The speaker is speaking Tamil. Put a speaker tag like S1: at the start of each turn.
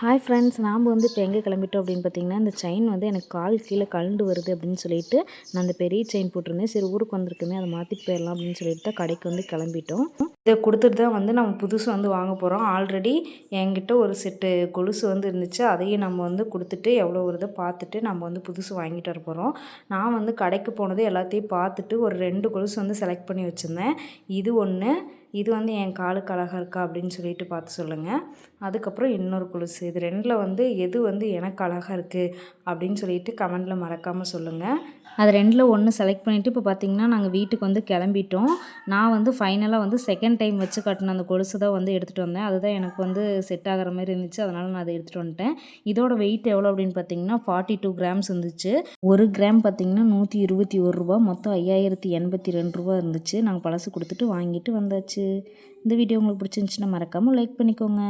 S1: ஹாய் ஃப்ரெண்ட்ஸ் நாம் வந்து இப்போ எங்கே கிளம்பிட்டோம் அப்படின்னு பார்த்தீங்கன்னா இந்த செயின் வந்து எனக்கு கால் கீழே கழண்டு வருது அப்படின்னு சொல்லிட்டு நான் அந்த பெரிய செயின் போட்டிருந்தேன். சரி ஊருக்கு வந்திருக்குமே அதை மாற்றிட்டு போயிடலாம் அப்படின்னு சொல்லிட்டு தான் கடைக்கு வந்து கிளம்பிட்டோம். இதை கொடுத்துட்டு தான் வந்து நம்ம புதுசு வந்து வாங்க போகிறோம் ஆல்ரெடி என்கிட்ட ஒரு செட்டு கொலுசு வந்து இருந்துச்சு. அதையும் நம்ம வந்து கொடுத்துட்டு எவ்வளோ வருதோ பார்த்துட்டு நம்ம வந்து புதுசு வாங்கிட்டு வர போகிறோம் நான் வந்து கடைக்கு போனது எல்லாத்தையும் பார்த்துட்டு ஒரு ரெண்டு கொலுசு வந்து செலக்ட் பண்ணி வச்சுருந்தேன். இது ஒன்று இது வந்து என் காலுக்கு அழகாக இருக்கா அப்படின்னு சொல்லிட்டு பார்த்து சொல்லுங்கள் அதுக்கப்புறம் இன்னொரு கொலுசு. இது ரெண்டில் வந்து எது வந்து எனக்கு அழகாக இருக்குது அப்படின்னு சொல்லிட்டு கமெண்டில் மறக்காமல் சொல்லுங்கள் அது ரெண்டில் ஒன்று செலக்ட் பண்ணிவிட்டு இப்போ பார்த்திங்கன்னா நாங்கள் வீட்டுக்கு வந்து கிளம்பிட்டோம். நான் வந்து ஃபைனலாக வந்து செகண்ட் டைம் வச்சு கட்டின அந்த கொலுசு தான் வந்து எடுத்துகிட்டு வந்தேன். அதுதான் எனக்கு வந்து செட் ஆகிற மாதிரி இருந்துச்சு. அதனால் நான் அதை எடுத்துகிட்டு வந்துட்டேன். இதோட வெயிட் எவ்வளோ அப்படின்னு பார்த்தீங்கன்னா ஃபார்ட்டி டூ கிராம்ஸ் இருந்துச்சு. ஒரு கிராம் பார்த்திங்கன்னா நூற்றி இருபத்தி ஒரு ரூபா மொத்தம் ஐயாயிரத்தி எண்பத்தி ரெண்டு ரூபா இருந்துச்சு. நாங்கள் பழசு கொடுத்துட்டு வாங்கிட்டு வந்தாச்சு. இந்த வீடியோ உங்களுக்கு பிடிச்சிருந்துச்சின்னா மறக்காமல் லைக் பண்ணிக்கோங்க.